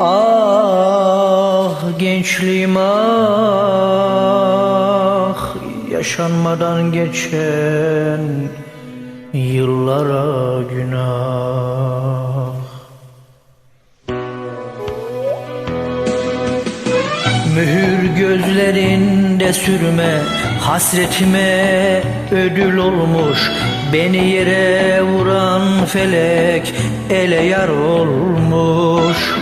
Ah gençliğim ah Yaşanmadan geçen yıllara günah. Mühür gözlerinde sürme Hasretime ödül olmuş. Beni yere vuran felek ele yar olmuş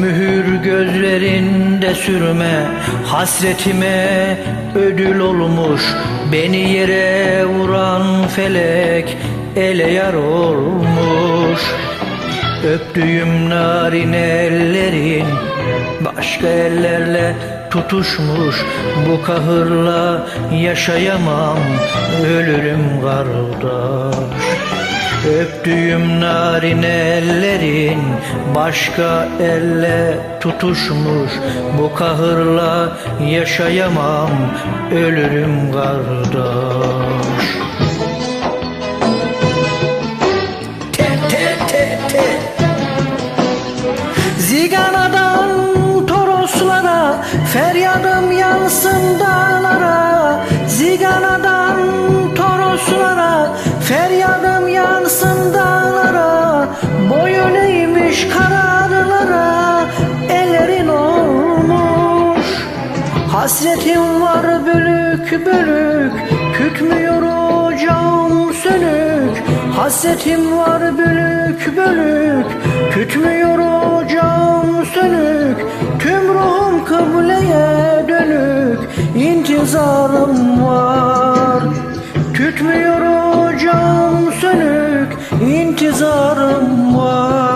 Mühür gözlerinde sürme Hasretime ödül olmuş Beni yere vuran felek ele yar olmuş. Öptüğüm narin ellerin Başka ellerle tutuşmuş Bu kahırla yaşayamam Ölürüm kardeş Öptüğüm narin ellerin Başka elle tutuşmuş. Bu kahırla yaşayamam Ölürüm kardeş. Te te te te. Ziganadan Toroslara Feryadım Hasretim var bölük bölük Tütmüyor ocağım sönük. Hasretim var bölük bölük Tütmüyor ocağım sönük. Tüm ruhum kıbleye dönük İntizarım var. Tütmüyor ocağım sönük İntizarım var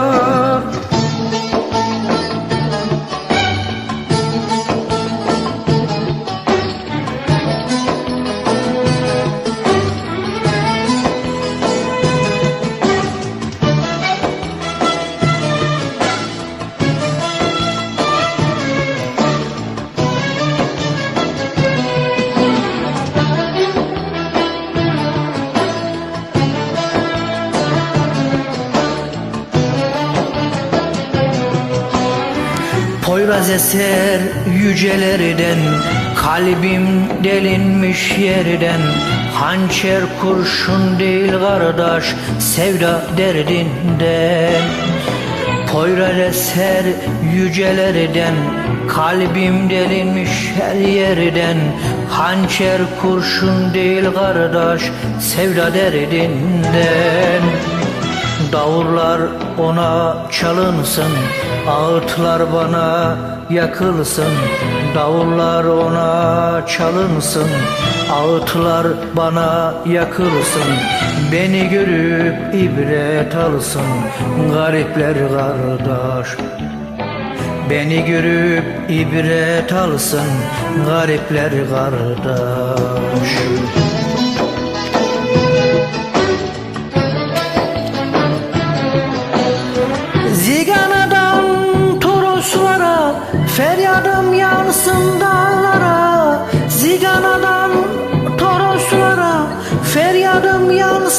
Poyraz eser yücelerden Kalbim delinmiş yerden. Hançer kurşun değil kardeş Sevda derdinden. Poyraz eser yücelerden Kalbim delinmiş her yerden. Hançer kurşun değil kardeş Sevda derdinden Davullar ona çalınsın Ağıtlar bana yakılsın. Davullar ona çalınsın Ağıtlar bana yakılsın. Beni görüp ibret alsın Garipler kardeş. Beni görüp ibret alsın Garipler kardeş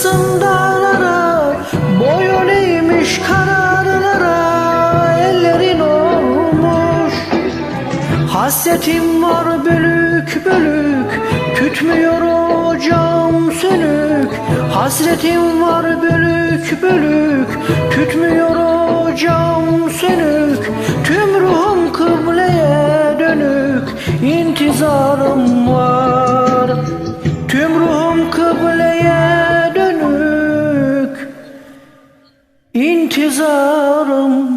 yansın dağlara Boyun eğmiş kararlara Ellerin olmuş. Hasretim var bölük bölük Tütmüyor ocağım sönük. Hasretim var bölük bölük Tütmüyor ocağım sönük. Tüm ruhum kıbleye dönük İntizarım izarım